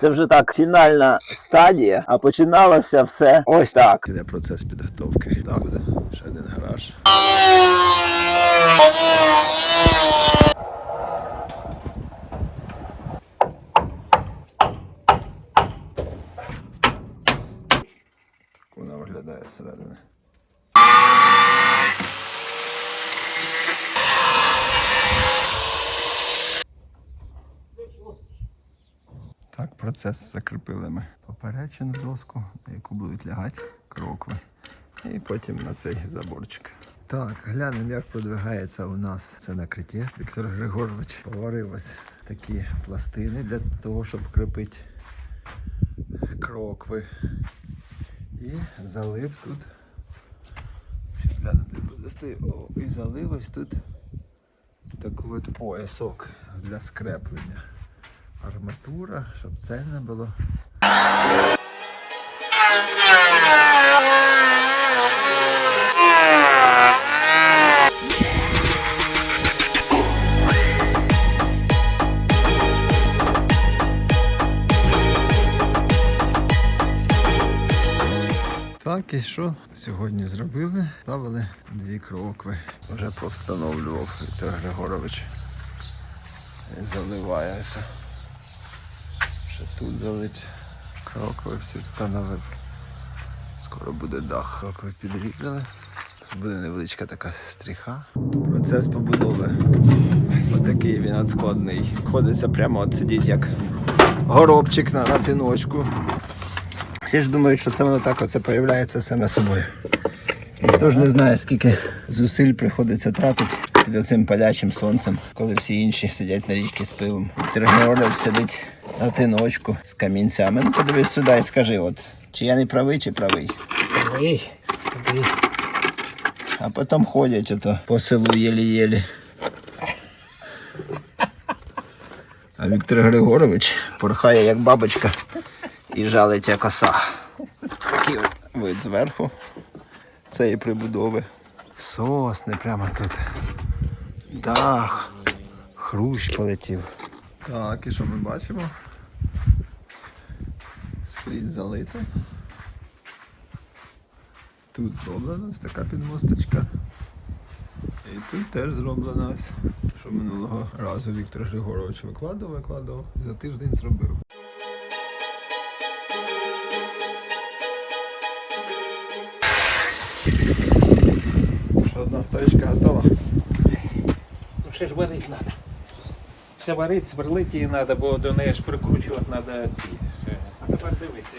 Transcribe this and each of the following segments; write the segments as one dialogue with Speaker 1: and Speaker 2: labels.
Speaker 1: Це вже так фінальна стадія, а починалося все ось так. Іде процес підготовки. Так, буде ще один гараж. Так вона виглядає зсередини. Процес закріпили ми поперечину доску, на яку будуть лягати крокви. І потім на цей заборчик. Так, глянемо, як продвигається у нас це накриття. Віктор Григорович поварив ось такі пластини для того, щоб кріпити крокви. І залив тут. Щас глянемо. І залив ось тут такий от поясок для скреплення арматура, щоб це не було. Так, і що сьогодні зробили? Ставили дві крокви. Вже повстановлював Віктор Григорович. І заливається. Ще тут залить. Крокви всі встановив. Скоро буде дах. Крокви підрізали. Буде невеличка така стріха. Процес побудови. Отакий він надскладний. Ходиться прямо от сидіть як горобчик на, на тиночку. Всі ж думають, що це воно так оце появляється саме собою. Ніхто ж не знає, скільки зусиль приходиться тратити під цим палячим сонцем, коли всі інші сидять на річці з пивом. Віктор сидить на тиночку з камінцями. Ну подивись сюди і скажи, от, чи я не правий, чи правий.
Speaker 2: Ой, тобі.
Speaker 1: А потім ходять ото по селу єлі-єлі. А Віктор Григорович порхає як бабочка і жалить як оса. Такий от вид зверху цієї прибудови. Сосни прямо тут. Дах. Хрущ полетів. Так, і що ми бачимо? Скрізь залито. Тут зроблена ось така підмосточка. І тут теж зроблена ось, що минулого разу Віктор Григорович викладав, викладав за тиждень зробив. Що одна стоечка готова?
Speaker 2: Ну ще ж варити треба. Ще варити, сверлити її треба, бо до неї ж прикручувати треба ці. А тепер дивися.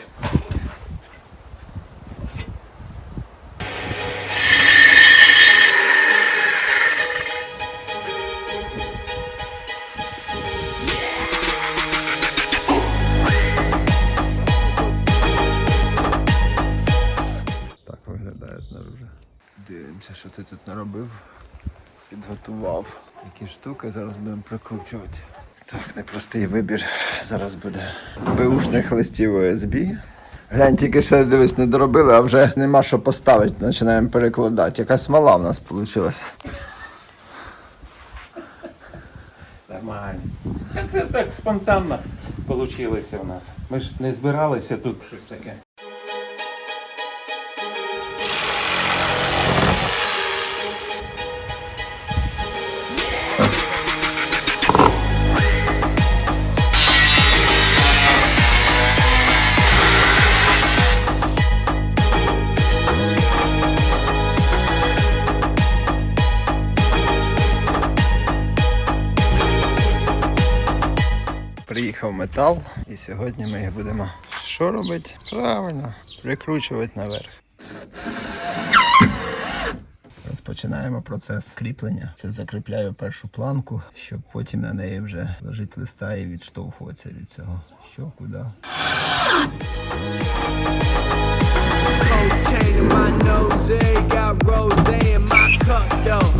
Speaker 1: Такі штуки, зараз будемо прикручувати. Так, непростий вибір. Зараз буде беушних листів ОСБ. Глянь, тільки ще дивись, не доробили, а вже нема що поставити, починаємо перекладати. Яка смола в нас вийшла.
Speaker 2: Нормально. Це так спонтанно вийшло у нас. Ми ж не збиралися тут щось таке.
Speaker 1: Метал, і сьогодні ми їх будемо що робити? Правильно, прикручувати наверх. Розпочинаємо процес кріплення. Це закріпляю першу планку, щоб потім на неї вже ложити листа і відштовхуватися від цього. Що, куди.
Speaker 3: Got rose in my cup though.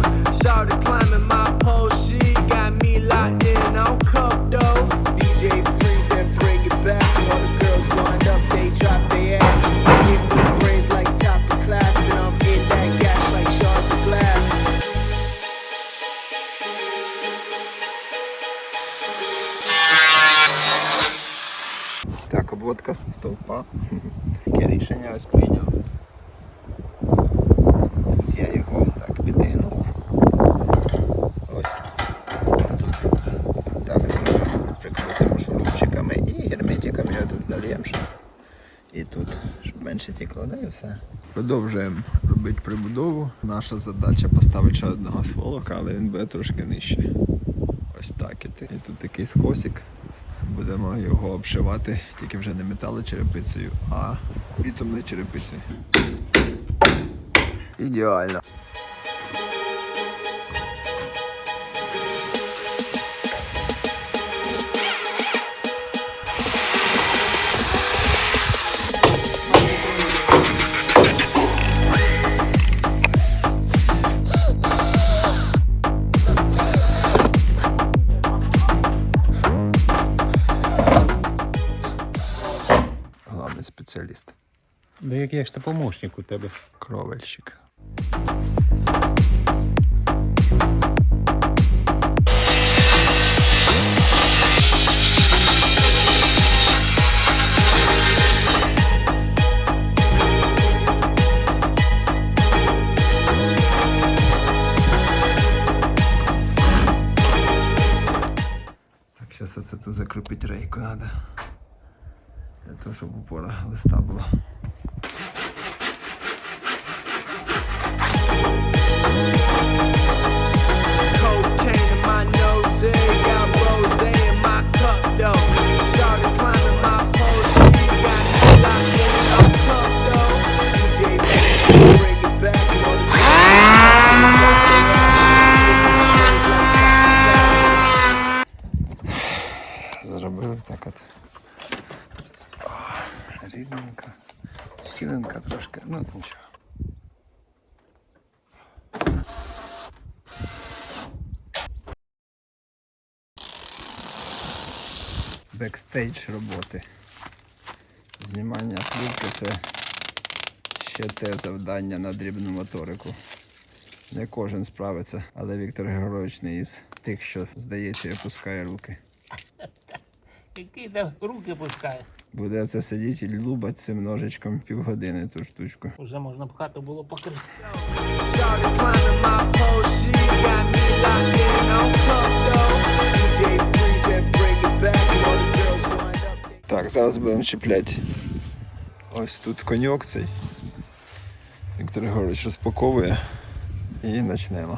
Speaker 1: Таке рішення ось прийняв. Тут я його так підігнув. Ось. Тут так. Прикрутимо шурупчиками і герметиками його тут нальємо. І тут, щоб менше тікло, да і все. Продовжуємо робити прибудову. Наша задача поставити ще одного сволока, але він буде трошки нижче. Ось так. І тут такий скосик. Будемо його обшивати тільки вже не металочерепицею, а бітумною черепицею. Ідеально. Главний спеціаліст.
Speaker 2: Да як я ж то помощник у тебе.
Speaker 1: Кровельщик. Оце тут закріпити рейку треба. Для того, щоб упора листа була.
Speaker 3: Eh?
Speaker 1: Зробили так от. Рівненько. Сіленько трошки, ну нічого. Бекстейдж роботи. Знімання плівки це ще те завдання на дрібну моторику. Не кожен справиться, але Віктор Григорович не із тих, що, здається, і опускає руки.
Speaker 2: Який руки пускає.
Speaker 1: Буде це сидіти і лубать цим ножичком півгодини ту штучку.
Speaker 2: Уже можна б хату було покрити.
Speaker 1: Так, зараз будемо чіпляти. Ось тут коньок цей. Віктор Григорович розпаковує і почнемо.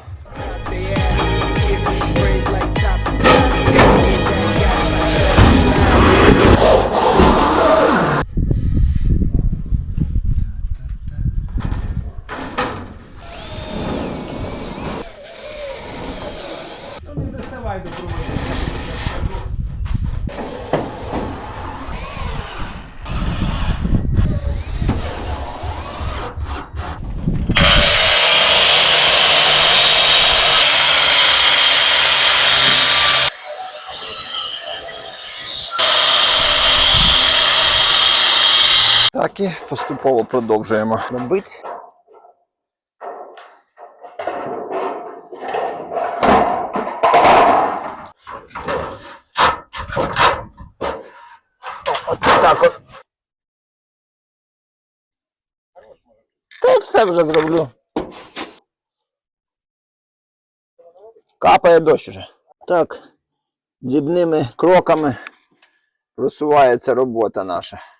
Speaker 1: І поступово продовжуємо робити. От так от. Та все вже зроблю. Капає дощ уже. Так, дрібними кроками просувається робота наша.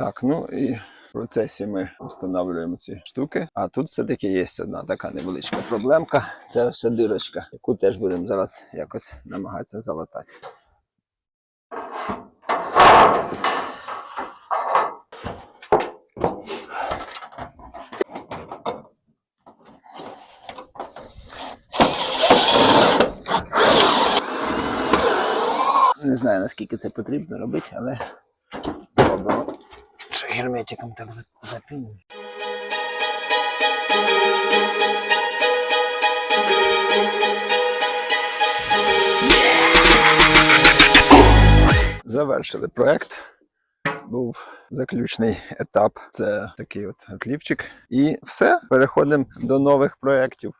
Speaker 1: Так, ну і в процесі ми встановлюємо ці штуки. А тут все-таки є одна така невеличка проблемка. Це все дирочка, яку теж будемо зараз якось намагатися залатати. Не знаю наскільки це потрібно робити, але герметиком так за- Завершили проект. був заключний етап. Це такий от отлівчик. І все, переходимо до нових проєктів.